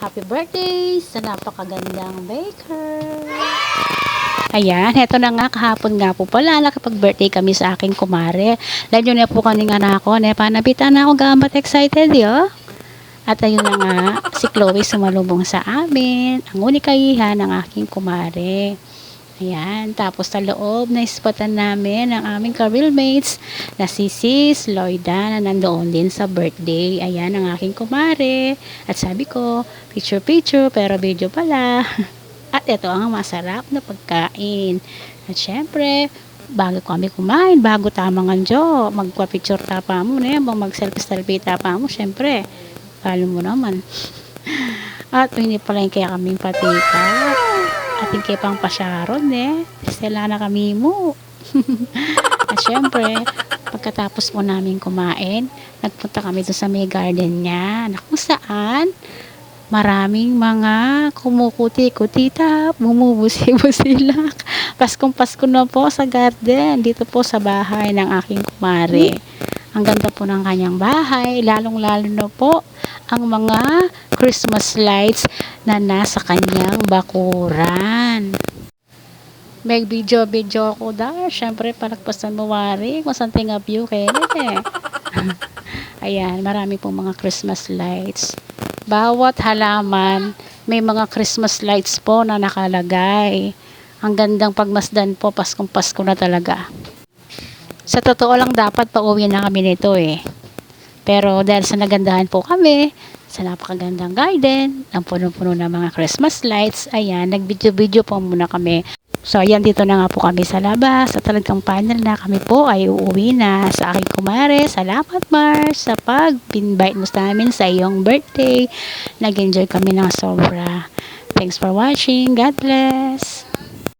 Happy birthday sa napakagandang baker. Ayan, heto na nga, kahapon nga po pala, nakapag-birthday kami sa aking kumare. Lalo na po kaninga na ako, ne, panabitan na ako gamat excited, yo. At ayun na nga, si Chloe sumalubong sa amin, ang unikayihan ng aking kumare. Ayan, tapos sa loob na ispatan namin ang aming ka-real mates na si Sis Lloyda na nandoon din sa birthday. Ayan ang aking kumare. At sabi ko, picture-picture pero video pala. At ito ang masarap na pagkain. At syempre, bago kami kumain, bago tamang anjo, magpa-picture tapa mo na yan, mag-selfie-selfie tapa mo, syempre, kalo mo naman. At hindi pala yung kaya kaming patikat. At yung kaya pang pasyaron eh. Sila na kami mo. At syempre, pagkatapos po namin kumain, nagpunta kami doon sa may garden niya, na kung saan, maraming mga kumukuti-kutita, bumubusi-busilak. Paskong Pasko na po sa garden, dito po sa bahay ng aking kumare. Ang ganda po ng kanyang bahay, lalong-lalo na po ang mga Christmas lights na nasa kanyang bakuran. May video-video ko dar. Siyempre, palagpasan mo wari kung something of you, Kenneth eh. Ayan, marami pong mga Christmas lights. Bawat halaman, may mga Christmas lights po na nakalagay. Ang gandang pagmasdan po, Paskong Pasko na talaga. Sa totoo lang dapat pauwi na kami nito eh. Pero dahil sa nagandahan po kami, sa napakagandang garden, ang puno-puno ng mga Christmas lights, ayan, nag-video-video po muna kami. So, ayan, dito na nga po kami sa labas. Sa talagang final na kami po ay uuwi na sa aking kumare. Salamat, Mars, sa pag-invite mo sa amin sa iyong birthday. Nag-enjoy kami ng sobra. Thanks for watching. God bless.